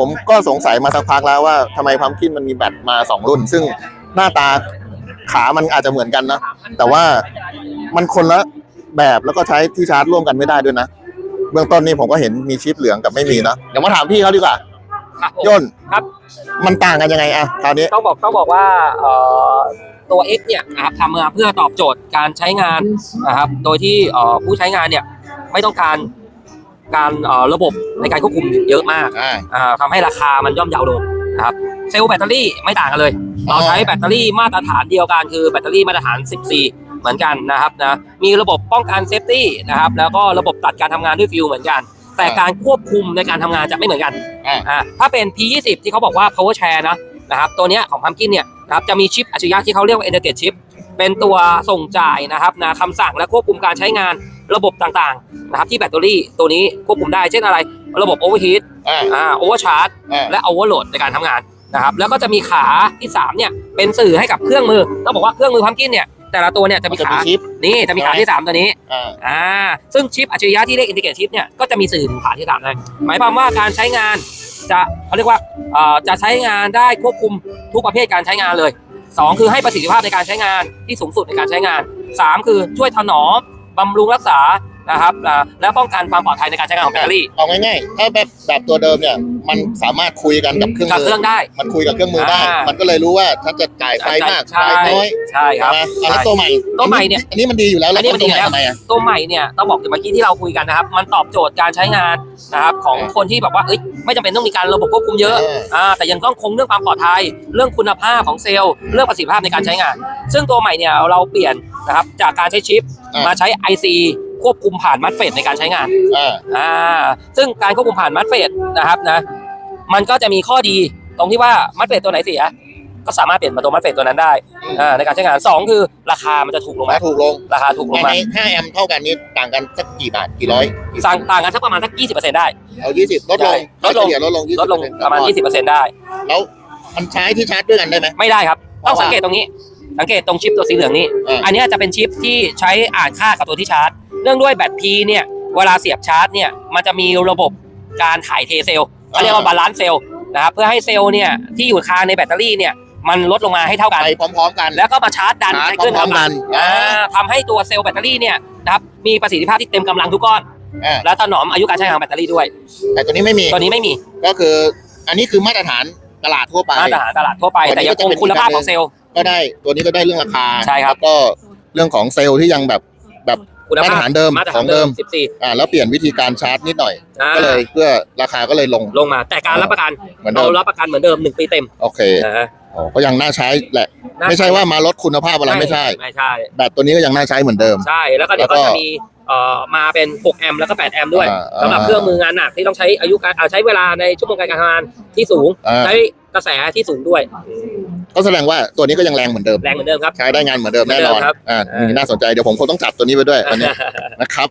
ผมก็สงสัยมาสักพักแล้วว่าทำไมพัมคินมันมีแบตมาสองรุ่น ซึ่งหน้าตาขามันอาจจะเหมือนกันนะ แต่ว่ามันคนละแบบแล้วก็ใช้ที่ชาร์จร่วมกันไม่ได้ด้วยนะ เบื้องต้นนี่ผมก็เห็นมีชิปเหลืองกับไม่มีนะเดี๋ยวมาถามพี่เขาดีกว่าครับผมย่นครับ มันต่างกันยังไงอะคราวนี้ ต้องบอกต้องบอกว่าเอ่อตัว X เนี่ยนะครับทำมาเพื่อตอบโจทย์การใช้งานนะครับโดยที่เอ่อผู้ใช้งานเนี่ยไม่ต้องการ การเอ่อระบบในการควบคุมเยอะมากอ่าอ่าทำให้ราคามันย่อมเยาลงนะครับเซลล์แบตเตอรี่ไม่ต่างกันเลย เราใช้แบตเตอรี่มาตรฐานเดียวกันคือแบตเตอรี่มาตรฐาน 14 เหมือนกันนะครับนะมีระบบป้องกันเซฟตี้นะครับแล้วก็ระบบตัดการทำงานด้วยฟิวเหมือนกัน แต่การควบคุมในการทำงานจะไม่เหมือนกันอ่าอ่าถ้าเป็น P20 ที่เขาบอกว่า power share นะนะครับตัวเนี้ยของพัมกินเนี่ยนะครับจะมีชิปอัจฉริยะที่เขาเรียกว่า integrate chip เป็นตัวส่งจ่ายนะครับนะคำสั่งและควบคุมการใช้งานระบบต่างๆนะครับที่แบตเตอรี่ตัวนี้ควบคุมได้เช่นอะไร ระบบ overheat อ่า อ่า overcharge อ่า และ overload ในการทำงานนะครับแล้วก็จะมีขาที่3เนี่ยเป็นสื่อให้กับเครื่องมือต้องบอกว่าเครื่องมือพัมกินเนี่ยแต่ละตัวเนี่ยจะมันมีจะขามีชิป นี่จะมีขาที่ 3 ตัวนี้ อ่า อ่า ซึ่งชิปอัจฉริยะที่เรียกอินทิเกรตชิปเนี่ย ก็จะมีสื่อถึงขาที่สามเลยหมายความว่าการใช้งานจะเขาเรียกว่าเอ่อจะใช้งานได้ควบคุมทุกประเภทการใช้งานเลย สองคือให้ประสิทธิภาพในการใช้งานที่สูงสุดในการใช้งานสามคือช่วยถนอมบำรุงรักษา นะครับอ่าและป้องกันความปลอดภัยในการใช้งานของแบตเตอรี่ เอาง่ายๆ ถ้าแบบแบบตัวเดิมเนี่ย มันสามารถคุยกันกับเครื่องกับมืเครื่องได้มันคุยกับเครื่องมือได้ อ่ามัมันก็เลยรู้ว่าถ้าจะจ่ายไฟมากใช่ไฟน้อยใช่ครับใช่ไหมอะแล้วตัวใหม่ตัวใหม่เนี่ยอันนี้มันดีอยู่แล้วแล้วอันนี้มันดีอยู่แล้วทำไมอะ ตัวใหม่เนี่ยต้องบอกอย่างเมื่อกี้ที่เราคุยกันนะครับ มันตอบโจทย์การใช้งานนะครับของคนที่แบบว่าเอ้ยไม่จำเป็นต้องมีการระบบควบคุมเยอะอ่าแต่ยังต้องคงเรื่องความปลอดภัย เรื่องคุณภาพของเซลล์ เรื่องประสิทธิภาพในการใช้งาน ซึ่งตัวใหม่เนี่ยเราเปลี่ยนนะครับจากการใช้ชิปอ่าม มาใช้ IC ควบคุมผ่านมัดเฟดในการใช้งานอ่าอ่าซึ่งการควบคุมผ่านมัดเฟดนะครับนะมันก็จะมีข้อดีตรงที่ว่ามัดเฟดตัวไหนเสีย ก็สามารถเปลี่ยนมาตัวมัดเฟดตัวนั้นได้อ่าในการใช้งานสองคือราคามันจะถูกลงมามาถูกลงราคาถูกลงภายมาใน5แอมป์เท่ากันนี้ต่างกันสักกี่บาทกี่ร้อยกี่สั่งต่างกันสักประมาณสัก20%ได้เอา20ลดลงใช่ลดลงเฉยลดลง20ลดลงประมาณ20%ได้แล้วมันใช้ที่ชาร์จด้วยกันได้ไหมไม่ได้ครับต้องเพราะว่าสังเกตตรงนี้สังเกตตรงชิปตัวสีเหลืองนี้อ่าอันเนี้ยจะเป็นชิปที่ใช้อ่านค่ากับตัวที่ชาร์จ เนื่องด้วยแบต P เนี่ยเวลาเสียบชาร์จเนี่ยมันจะมีระบบการถ่ายเทเซลล์เขาเรียกว่าบาลานซ์เซลล์นะครับเพื่อให้เซลล์เนี่ยที่อยู่คาในแบตเตอรี่เนี่ยมันลดลงมาให้เท่ากันไปพร้อมๆกัน แล้วก็มาชาร์จดันชาร์จให้ขึ้นพร้อเท่ามๆกักันนอ่าทำให้ตัวเซลล์แบตเตอรี่เนี่ยนะครับมีประสิทธิภาพที่เต็มกำลังทุกก้อนอ่าและถนอมอายุการใช้งานของแบตเตอรี่ด้วย แต่ตัวนี้ไม่มีตัวนี้ไม่มี ก็คืออันนี้คือมาตรฐานตลาดทั่วไปมาตรฐานตลาดทั่วไปแต่ยังคงคุณภาพของเซลล์ก็ได้ตัวนี้ก็ได้เรื่องราคาใช่ครับแล้วก็เรื่องของเซลล์ที่ยังแบบแบบ คุณมาตรภาพฐานเดิมมาตรขฐาอนงเดิเดิมม14อ่าแล้วเปลี่ยนวิธีการชาร์จนิดหน่อย อ่า ก็เลยเพื่อราคาก็เลยลงลงมาแต่การรับประกันเหมือนเราเดิมรับประกันเหมือนเดิมหนึ่งปีเต็มโอเคนะฮะอ๋อก็ยังน่าใช้แหละ ไม่ใช่ว่ามาลดคุณภาพอะไรไม่ใช่ ไม่ใช่ แบตตัวนี้ก็ยังน่าใช้เหมือนเดิม ใช่ แล้วก็เดี๋ยวแล้วก็ก็จะมีเอ่อมาเป็น 6 แอมป์แล้วก็ 8 แอมป์ด้วยอ่าสำหรับอ่าเครื่องมืองานหนักที่ต้องใช้อายุการอ่าใช้เวลาในชั่วโมงการทำงานที่สูง อ่า ใช้กระแสที่สูงด้วย ก็แสดงว่าตัวนี้ก็ยังแรงเหมือนเดิม แรงเหมือนเดิมครับ ใช้ได้งานเหมือนเดิมแน่นอน เหมือนเดิมครับ อ่าอ่าน่าสนใจ เดี๋ยวผมคงต้องจับตัวนี้ไปด้วยวันนี้นะครับ